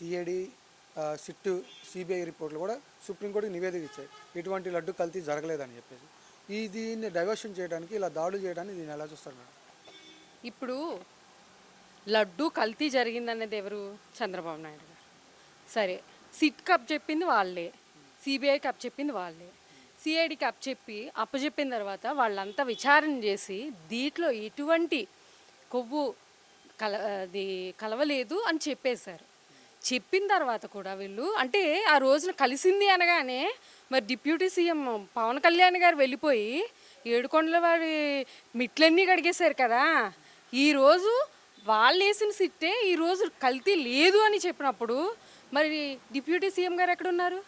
CID sit CBI రిపోర్ట్లు కూడా సుప్రీంకోర్టుకి నివేదిక ఇచ్చాయి. ఇటువంటి లడ్డు కల్తీ జరగలేదని చెప్పేసి. ఈ దీన్ని డైవర్షన్ చేయడానికి ఇలా దాడులు చేయడానికి దీన్ని ఎలా చూస్తారు మేడం? ఇప్పుడు లడ్డు కల్తీ జరిగిందనేది ఎవరు? చంద్రబాబు నాయుడు గారు. సరే సిట్ కప్ చెప్పింది వాళ్ళే. సిబిఐ కప్ చెప్పింది వాళ్ళే. సిఐడి కప్ చెప్పి అప్పచెప్పిన తర్వాత వాళ్ళంతా విచారణ చేసి దీంట్లో ఎటువంటి కొవ్వు కల అది కలవలేదు అని చెప్పేశారు. చెప్పిన తర్వాత కూడా వీళ్ళు అంటే ఆ రోజున కలిసింది అనగానే మరి డిప్యూటీ సీఎం పవన్ కళ్యాణ్ గారు వెళ్ళిపోయి ఏడుకొండల వారి మిట్లన్నీ కడిగేశారు కదా. ఈరోజు వాళ్ళు వేసిన సిట్టే ఈరోజు కల్తీ లేదు అని చెప్పినప్పుడు మరి డిప్యూటీ సీఎం గారు ఎక్కడున్నారు?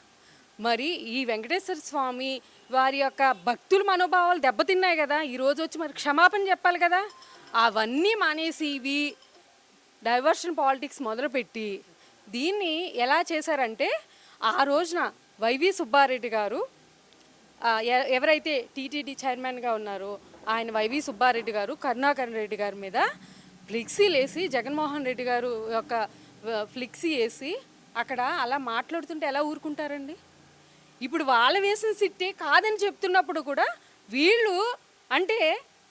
మరి ఈ వెంకటేశ్వర స్వామి వారి యొక్క భక్తుల మనోభావాలు దెబ్బతిన్నాయి కదా. ఈరోజు వచ్చి మరి క్షమాపణ చెప్పాలి కదా. అవన్నీ మానేసి ఇవి డైవర్షన్ పాలిటిక్స్ మొదలుపెట్టి దీన్ని ఎలా చేశారంటే ఆ రోజున వైవి సుబ్బారెడ్డి గారు ఎవరైతే టీటీడీ చైర్మన్గా ఉన్నారో ఆయన వైవి సుబ్బారెడ్డి గారు కరుణాకర్ రెడ్డి గారి మీద ఫ్లిక్సీలు వేసి జగన్మోహన్ రెడ్డి గారు యొక్క ఫ్లిక్సీ ఫ్లెక్సీ వేసి అక్కడ అలా మాట్లాడుతుంటే ఎలా ఊరుకుంటారండి? ఇప్పుడు వాళ్ళు వేసిన సిట్టే కాదని చెప్తున్నప్పుడు కూడా వీళ్ళు అంటే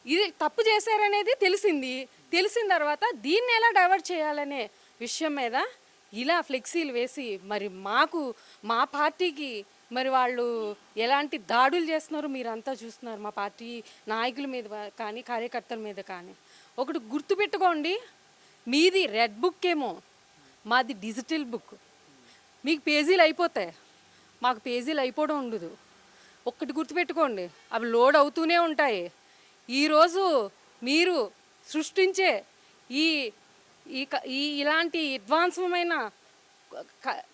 ఇది తప్పు చేశారనేది తెలిసింది. తెలిసిన తర్వాత దీన్ని ఎలా డైవర్ట్ చేయాలనే విషయం మీద ఇలా ఫ్లెక్సీలు వేసి మరి మాకు మా పార్టీకి మరి వాళ్ళు ఎలాంటి దాడులు చేస్తున్నారో మీరంతా చూస్తున్నారు మా పార్టీ నాయకుల మీద కానీ కార్యకర్తల మీద కానీ. ఒకటి గుర్తుపెట్టుకోండి మీది రెడ్ బుక్ ఏమో మాది డిజిటల్ బుక్. మీకు పేజీలు అయిపోతాయి మాకు పేజీలు అయిపోవడం ఉండదు. ఒక్కటి గుర్తుపెట్టుకోండి అవి లోడ్ అవుతూనే ఉంటాయి. ఈరోజు మీరు సృష్టించే ఈ ఈ ఈ ఇలాంటి అడ్వాన్స్మైన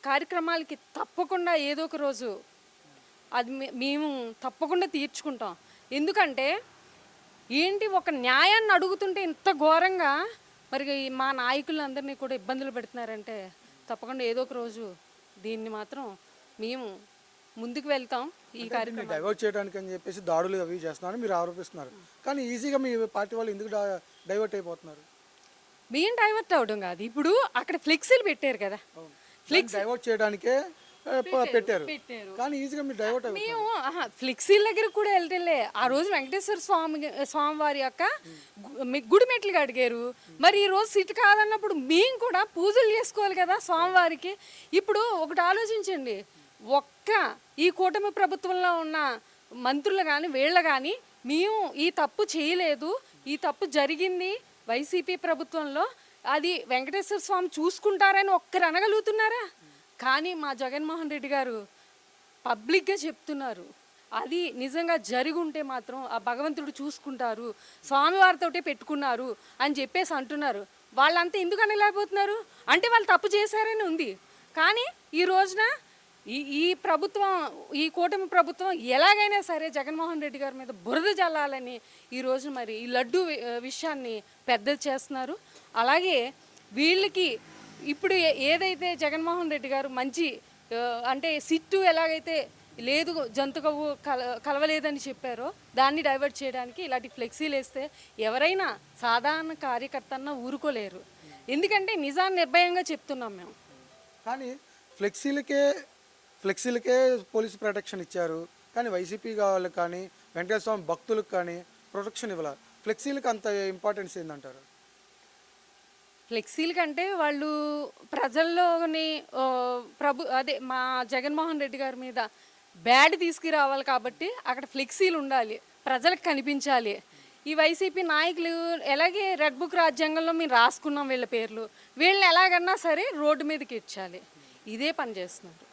కార్యక్రమాలకి తప్పకుండా ఏదో ఒక రోజు అది మేము తప్పకుండా తీర్చుకుంటాం. ఎందుకంటే ఏంటి ఒక న్యాయాన్ని అడుగుతుంటే ఇంత ఘోరంగా మరి మా నాయకులందరినీ కూడా ఇబ్బందులు పెడుతున్నారంటే తప్పకుండా ఏదో ఒక రోజు దీన్ని మాత్రం మేము ముందుకు వెళ్తాం ఈ కార్యక్రమం డైవర్ట్ చేయడానికి అని చెప్పేసి దాడులు అవి చేస్తున్నారని మీరు ఆరోపిస్తున్నారు. కానీ ఈజీగా మీ పార్టీ వాళ్ళు ఎందుకు డైవర్ట్ అయిపోతున్నారు? మేము డైవర్ట్ అవడం కాదు. ఇప్పుడు అక్కడ ఫ్లెక్సీలు పెట్టారు కదా. దాన్ని డైవర్ట్ చేయడానికే పెట్టారు. కానీ ఈజీగా మీరు డైవర్ట్ మేము ఫ్లెక్సీల దగ్గర కూడా వెళ్తేలే. ఆ రోజు వెంకటేశ్వర స్వామి స్వామి వారి యొక్క గుడి మెట్లుగా అడిగారు మరి ఈ రోజు సిట్ కాదన్నప్పుడు మేము కూడా పూజలు చేసుకోవాలి కదా స్వామివారికి. ఇప్పుడు ఒకటి ఆలోచించండి. ఒక్క ఈ కూటమి ప్రభుత్వంలో ఉన్న మంత్రులు కానీ వీళ్ళ కానీ మేము ఈ తప్పు చేయలేదు. ఈ తప్పు జరిగింది. వైసీపీ ప్రభుత్వంలో అది వెంకటేశ్వర స్వామి చూసుకుంటారని ఒక్కరు అనగలుగుతున్నారా? కానీ మా జగన్మోహన్ రెడ్డి గారు పబ్లిక్గా చెప్తున్నారు. అది నిజంగా జరిగి ఉంటే మాత్రం ఆ భగవంతుడు చూసుకుంటారు స్వామివారితోటే పెట్టుకున్నారు అని చెప్పేసి అంటున్నారు. వాళ్ళంతా ఎందుకు అనలేకపోతున్నారు? అంటే వాళ్ళు తప్పు చేశారని ఉంది. కానీ ఈ రోజున ఈ ఈ ప్రభుత్వం ఈ కూటమి ప్రభుత్వం ఎలాగైనా సరే జగన్మోహన్ రెడ్డి గారి మీద బురద జల్లాలని ఈ మరి ఈ లడ్డు విషయాన్ని పెద్దది చేస్తున్నారు. అలాగే వీళ్ళకి ఇప్పుడు ఏ- ఏదైతే జగన్మోహన్ రెడ్డి గారు మంచి అంటే సిట్టు ఎలాగైతే లేదు జంతు కొవ్వు కల కలవలేదని చెప్పారో దాన్ని డైవర్ట్ చేయడానికి ఇలాంటి ఫ్లెక్సీలు వేస్తే ఎవరైనా సాధారణ కార్యకర్తన్న ఊరుకోలేరు. ఎందుకంటే నిజాన్ని నిర్భయంగా చెప్తున్నాం మేము. కానీ ఫ్లెక్సీలకే ఫ్లెక్సీలకే పోలీసు ప్రొటెక్షన్ ఇచ్చారు. కానీ వైసీపీ వాళ్ళకి కానీ వెంకటేశ్వర భక్తులకు కానీ ప్రొటెక్షన్ ఇవ్వాలి. ఫ్లెక్సీలకు అంత ఇంపార్టెన్స్ ఏందంటారు? ఫ్లెక్సీల కంటే వాళ్ళు ప్రజల్లోని ప్రభు అదే మా జగన్మోహన్ రెడ్డి గారి మీద బ్యాడ్ తీసుకురావాలి కాబట్టి అక్కడ ఫ్లెక్సీలు ఉండాలి. ప్రజలకు కనిపించాలి. ఈ వైసీపీ నాయకులు ఎలాగే రెడ్ బుక్ రాజ్యాంగంలో మేము రాసుకున్నాం వీళ్ళ పేర్లు. వీళ్ళని ఎలాగన్నా సరే రోడ్డు మీదకి ఇచ్చాలి. ఇదే పని చేస్తున్నారు.